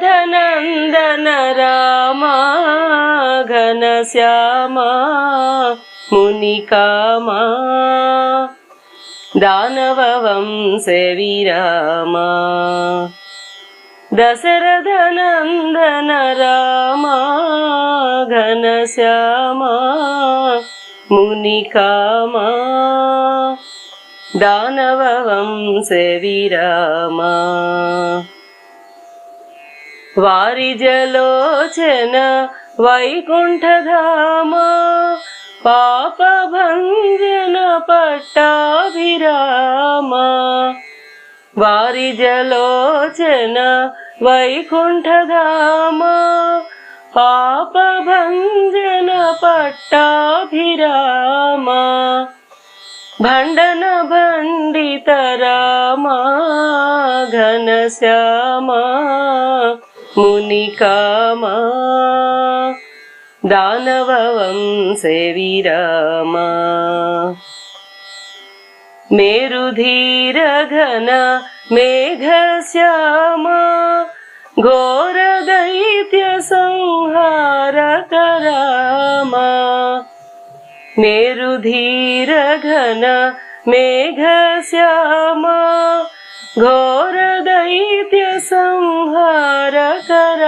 దశరథనందన రామా ఘనశ్యామా మునికామా దానవ వంశే విరామా దశరథనందన రామా ఘనశ్యామా మునికామా దానవ వంశే విరామా వారిజలోచన వైకుంఠధామ పాపభంజన పట్టాభిరామ. వారిజలోచన వైకుంఠధామ పాపభంజన పట్టాభిరామ. భండన భండిత రామా ఘనశ్యామా మునికామా దానవ వంశే విరామా మేరుధీర ఘన మేఘశ్యామా ఘోర దైత్య సంహారక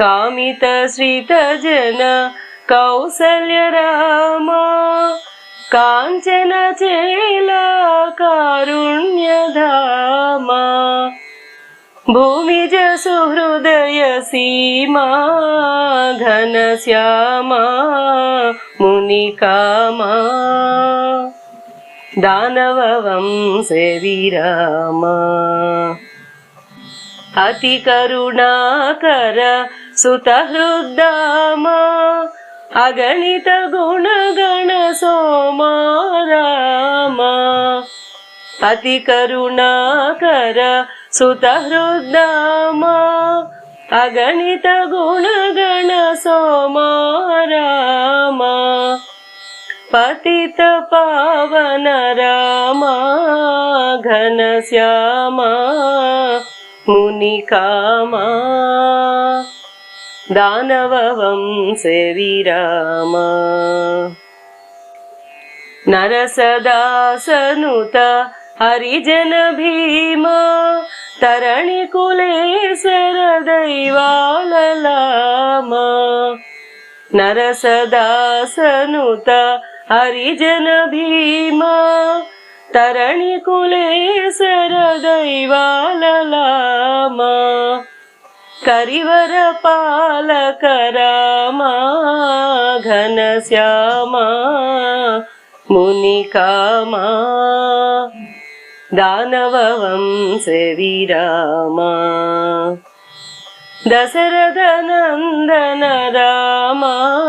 రామ కాంచన చేలా కారుణ్యధామ కామిత శ్రీత జన కౌసల్య రామ కాంచన చేలా కారుణ్యధామ భూమిజ సుహృదయ సీమా ఘనశ్యామా మునికామా దానవ వంశే విరామా అతి కరుణాకర సుతహృద్దామా? అగణిత గుణగణ సోమా రామా? అతి కరుణాకర సుతహృద్దామా అగణిత గుణగణ సోమా రామా పతిత పావన రామా ఘనశ్యామా కరివర పాలక రామా ఘనశ్యామా మునికామా దానవ వంశే విరామా. దశరథ నందన రామా